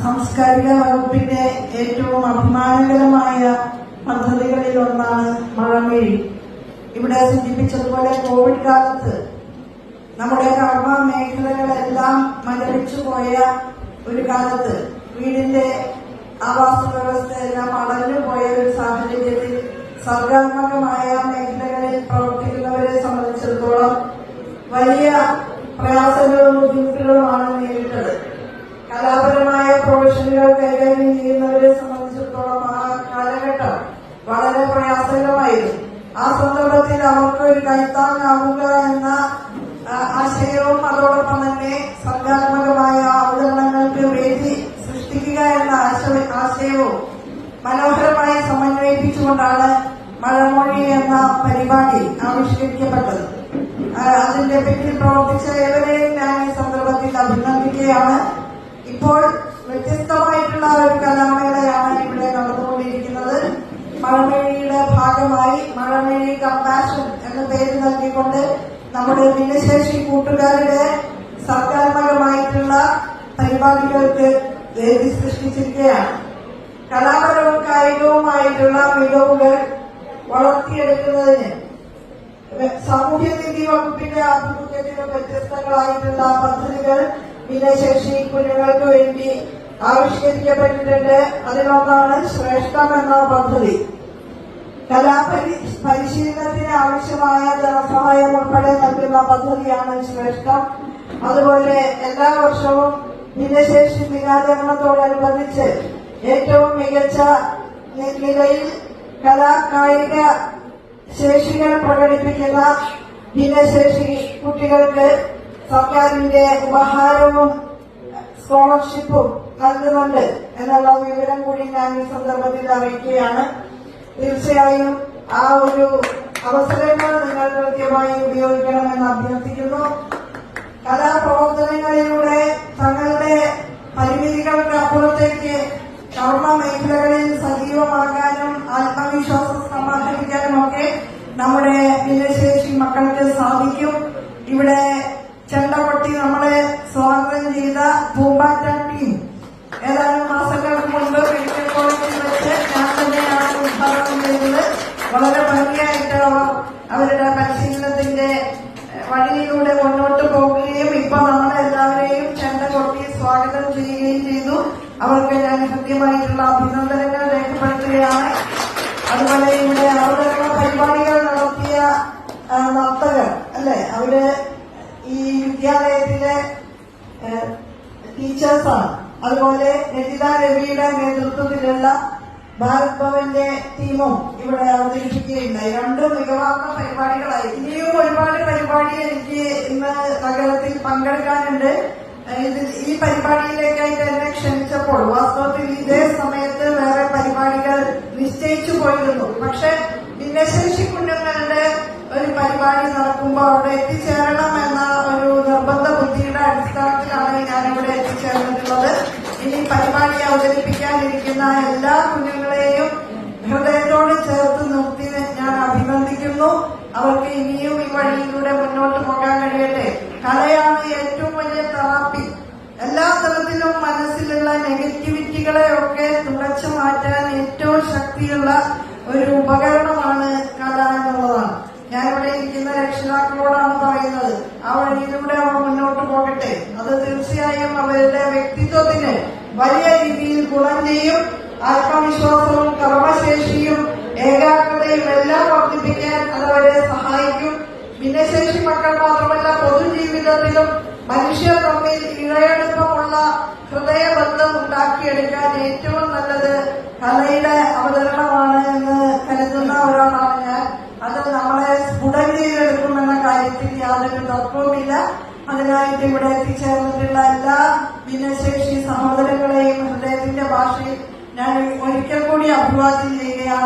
സാംസ്കാരിക വകുപ്പിന്റെ ഏറ്റവും അഭിമാനകരമായ പദ്ധതികളിൽ ഒന്നാണ് മഴമേഴി. ഇവിടെ സൂചിപ്പിച്ചതുപോലെ കോവിഡ് കാലത്ത് നമ്മുടെ കർമ്മ മേഖലകളെല്ലാം മരവിച്ചു പോയ ഒരു കാലത്ത് വീടിന്റെ ആവാസ വ്യവസ്ഥയെല്ലാം അടഞ്ഞു പോയ ഒരു സാഹചര്യത്തിൽ സർഗാത്മകമായ മേഖലകളിൽ പ്രവർത്തിക്കുന്നവരെ സംബന്ധിച്ചിടത്തോളം വലിയ പ്രയാസങ്ങളും ബുദ്ധിമുട്ടുകളുമാണ് നേരിട്ടത്. കലാപരമായ പ്രൊഫഷനുകൾ കൈകാര്യം ചെയ്യുന്നവരെ സംബന്ധിച്ചിടത്തോളം ആ കാലഘട്ടം വളരെ പ്രയാസകരമായിരുന്നു. ആ സന്ദർഭത്തിൽ അവർക്ക് ഒരു കൈത്താങ്ങാവുക എന്ന ആശയവും അതോടൊപ്പം തന്നെ സർഗാത്മകമായ അവതരണങ്ങൾക്ക് വേദി സൃഷ്ടിക്കുക എന്ന ആശയ- ആശയവും മനോഹരമായി സമന്വയിപ്പിച്ചുകൊണ്ടാണ് മഴമൊഴി എന്ന പരിപാടി ആവിഷ്കരിക്കപ്പെട്ടത്. അതിന്റെ പിന്നിൽ പ്രവർത്തിച്ച ഏവരെയും ഞാൻ ഈ സന്ദർഭത്തിൽ അഭിനന്ദിക്കുകയാണ്. ഇപ്പോൾ വ്യത്യസ്തമായിട്ടുള്ള ഒരു കലാമേളയാണ് ഇവിടെ നടന്നുകൊണ്ടിരിക്കുന്നത്. മഴമേഴിയുടെ ഭാഗമായി മഴമേഴി കമ്പാഷൻ എന്ന പേര് നൽകിക്കൊണ്ട് നമ്മുടെ ഭിന്നശേഷി കൂട്ടുകാരുടെ സർഗാത്മകമായിട്ടുള്ള പരിപാടികൾക്ക് വേദി സൃഷ്ടിച്ചിരിക്കുകയാണ്. കലാപരവും കായികവുമായിട്ടുള്ള മികവുകൾ വളർത്തിയെടുക്കുന്നതിന് സാമൂഹ്യനീതി വകുപ്പിന്റെ ആഭിമുഖ്യത്തിലും വ്യത്യസ്തങ്ങളായിട്ടുള്ള പദ്ധതികൾ ഭിന്നശേഷി കുഞ്ഞുങ്ങൾക്ക് വേണ്ടി ആവിഷ്കരിക്കപ്പെട്ടിട്ടുണ്ട്. അതിലൊന്നാണ് ശ്രേഷ്ഠം എന്ന പദ്ധതി. കലാപരി പരിശീലനത്തിന് ആവശ്യമായ ധനസഹായം ഉൾപ്പെടെ നൽകുന്ന പദ്ധതിയാണ് ശ്രേഷ്ഠം. അതുപോലെ എല്ലാ വർഷവും ഭിന്നശേഷി ദിനാചരണത്തോടനുബന്ധിച്ച് ഏറ്റവും മികച്ച നിലയിൽ കലാ കായിക ശേഷികൾ പ്രകടിപ്പിക്കുന്ന ഭിന്നശേഷി കുട്ടികൾക്ക് സർക്കാരിന്റെ ഉപഹാരവും സ്കോളർഷിപ്പും നൽകുന്നുണ്ട് എന്നുള്ള വിവരം കൂടി ഞാൻ ഈ സന്ദർഭത്തിൽ അറിയിക്കുകയാണ്. തീർച്ചയായും ആ ഒരു അവസരങ്ങൾ നിങ്ങൾ കൃത്യമായി ഉപയോഗിക്കണമെന്ന് അഭ്യർത്ഥിക്കുന്നു. കലാപ്രവർത്തനങ്ങളിലൂടെ തങ്ങളുടെ പരിമിതികൾക്ക് അപ്പുറത്തേക്ക് കർമ്മ മേഖലകളിൽ സജീവമാകാനും ആത്മവിശ്വാസം സമാഹരിക്കാനും ഒക്കെ നമ്മുടെ ഭിന്നശേഷി മക്കൾക്ക് സാധിക്കും. ഇവിടെ ചെണ്ടകൊട്ടി നമ്മളെ സ്വാഗതം ചെയ്ത പൂമ്പാറ്റ ടീം ഏതാനും മാസങ്ങൾക്ക് മുൻപ് മെഡിക്കൽ കോളേജിൽ വെച്ച് ഞാൻ തന്നെയാണ് ഉദ്ഘാടനം ചെയ്തത്. വളരെ ഭംഗിയായിട്ട് അവരുടെ പരിശീലനത്തിന്റെ വഴിയിലൂടെ മുന്നോട്ട് പോകുകയും ഇപ്പൊ നമ്മളെല്ലാവരെയും ചെണ്ട കൊട്ടി സ്വാഗതം ചെയ്യുകയും ചെയ്തു. അവർക്ക് ഞാൻ ഹൃദ്യമായിട്ടുള്ള അഭിനന്ദനങ്ങൾ രേഖപ്പെടുത്തുകയാണ്. അതുപോലെ ഇവിടെ അവതരണ അതുപോലെ രജിത രവിയുടെ നേതൃത്വത്തിലുള്ള ഭാരത് ഭവന്റെ ടീമും ഇവിടെ അവതരിപ്പിക്കുകയുണ്ടായി. രണ്ട് മികവാർന്ന പരിപാടികളായി. ഇനിയും ഒരുപാട് പരിപാടി എനിക്ക് ഇന്ന് നഗരത്തിൽ പങ്കെടുക്കാനുണ്ട്. ഈ പരിപാടിയിലേക്കായിട്ട് എന്നെ ക്ഷണിച്ചപ്പോൾ വാസ്തവത്തിൽ ഇതേ സമയത്ത് വേറെ പരിപാടികൾ നിശ്ചയിച്ചു പോയിരുന്നു. പക്ഷെ ഭിന്നശേഷി കുഞ്ഞുങ്ങളുടെ ഒരു പരിപാടി നടക്കുമ്പോൾ അവിടെ എത്തിച്ചേരണം എന്ന അവതരിപ്പിക്കാനിരിക്കുന്ന എല്ലാ കുഞ്ഞുങ്ങളെയും ഹൃദയത്തോട് ചേർത്ത് നിർത്തി ഞാൻ അഭിനന്ദിക്കുന്നു. അവർക്ക് ഇനിയും ഈ വഴിയിലൂടെ മുന്നോട്ട് പോകാൻ കഴിയട്ടെ. കലയാണ് ഏറ്റവും വലിയ തെറാപ്പി. എല്ലാ തരത്തിലും മനസ്സിലുള്ള നെഗറ്റിവിറ്റികളെ ഒക്കെ തുടച്ചു മാറ്റാൻ ഏറ്റവും ശക്തിയുള്ള ഒരു ഉപകരണമാണ് കല എന്നുള്ളതാണ്. ഞാനിവിടെ ഇരിക്കുന്ന രക്ഷിതാക്കളോടാണ് പറയുന്നത് ആ വഴിയിലൂടെ അവർ മുന്നോട്ട് പോകട്ടെ. അത് തീർച്ചയായും അവരുടെ വ്യക്തിത്വത്തിന് വലിയ രീതിയിൽ ഗുണം ചെയ്യും ആത്മവിശ്വാസവും കർമ്മശേഷിയും ഏകാഗ്രതയും എല്ലാം വർദ്ധിപ്പിക്കാൻ അത് അവരെ സഹായിക്കും. ഭിന്നശേഷി മക്കൾ മാത്രമല്ല പൊതുജീവിതത്തിലും മനുഷ്യർ തമ്മിൽ ഇഴയെടുപ്പമുള്ള ഹൃദയബന്ധം ഉണ്ടാക്കിയെടുക്കാൻ ഏറ്റവും നല്ലത് കലയുടെ അവതരണമാണ് എന്ന് കരുതുന്ന ഒരാളാണ് ഞാൻ. അത് നമ്മളെ സ്ഫുടം ചെയ്തെടുക്കുമെന്ന കാര്യത്തിൽ യാതൊരു തർക്കവുമില്ല. അതിനായിട്ട് ഇവിടെ എത്തിച്ചേർന്നിട്ടുള്ള എല്ലാ ഭിന്നശേഷി സഹോദരങ്ങളെയും ഹൃദയത്തിന്റെ ഭാഷയിൽ ഞാൻ ഒരിക്കൽ കൂടി അഭിവാദ്യം ചെയ്യുക